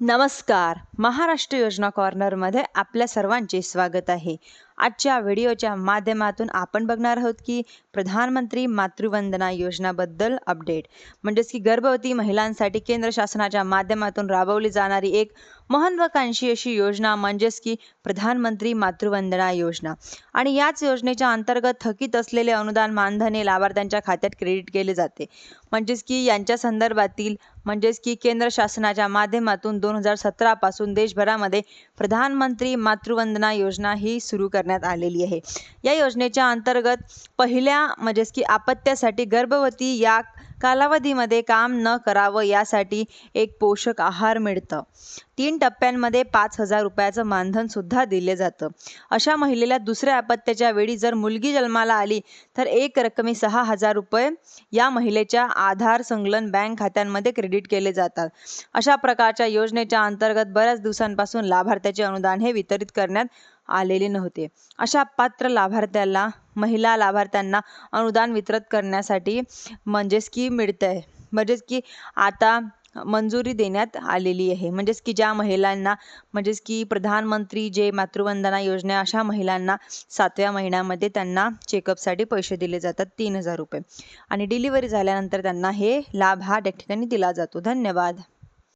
नमस्कार. महाराष्ट्र योजना कॉर्नरमध्ये आपल्या सर्वांचे स्वागत आहे. आजच्या व्हिडिओच्या माध्यमातून आपण बघणार आहोत की प्रधानमंत्री मातृवंदना योजनाबद्दल अपडेट. म्हणजेच की गर्भवती महिलांसाठी केंद्र शासनाच्या माध्यमातून राबवली जाणारी एक महत्त्वाकांक्षी अशी योजना म्हणजेच की प्रधानमंत्री मातृवंदना योजना. आणि याच योजनेच्या अंतर्गत थकीत असलेले अनुदान मानधन लाभार्थ्यांच्या खात्यात क्रेडिट केले जाते. म्हणजेच की यांच्या संदर्भातील म्हणजेच की केंद्र शासनाच्या माध्यमातून दोन हजार सतरापासून देशभरामध्ये प्रधानमंत्री मातृवंदना योजना ही सुरू करण्यात आलेली आहे. या योजनेच्या अंतर्गत पहिल्या म्हणजेच की आपत्त्यासाठी गर्भवती या कालावधीमध्ये काम न करावं यासाठी एक पोषक आहार मिळतं. तीन टप्प्यांमध्ये पाच हजार रुपयाचं मानधन सुद्धा दिले जातं. अशा महिलेला दुसऱ्या अपत्याच्या वेळी जर मुलगी जन्माला आली तर एक रकमी सहा हजार रुपये या महिलेच्या आधार संकलन बँक खात्यांमध्ये क्रेडिट केले जातात. अशा प्रकारच्या योजनेच्या अंतर्गत बऱ्याच दिवसांपासून लाभार्थ्याचे अनुदान हे वितरित करण्यात आलेले नव्हते. अशा पात्र लाभार्थ्याला महिला लाभार्थ्यांना अनुदान वितरित करण्यासाठी म्हणजेच की मिळतं आहे म्हणजेच की आता मंजुरी देण्यात आलेली आहे. म्हणजेच की ज्या महिलांना म्हणजेच की प्रधानमंत्री जे मातृवंदना योजना अशा महिलांना सातव्या महिन्यामध्ये त्यांना चेकअपसाठी पैसे दिले जातात तीन हजार रुपये. आणि डिलिव्हरी झाल्यानंतर त्यांना हे लाभ हा त्या ठिकाणी दिला जातो. धन्यवाद.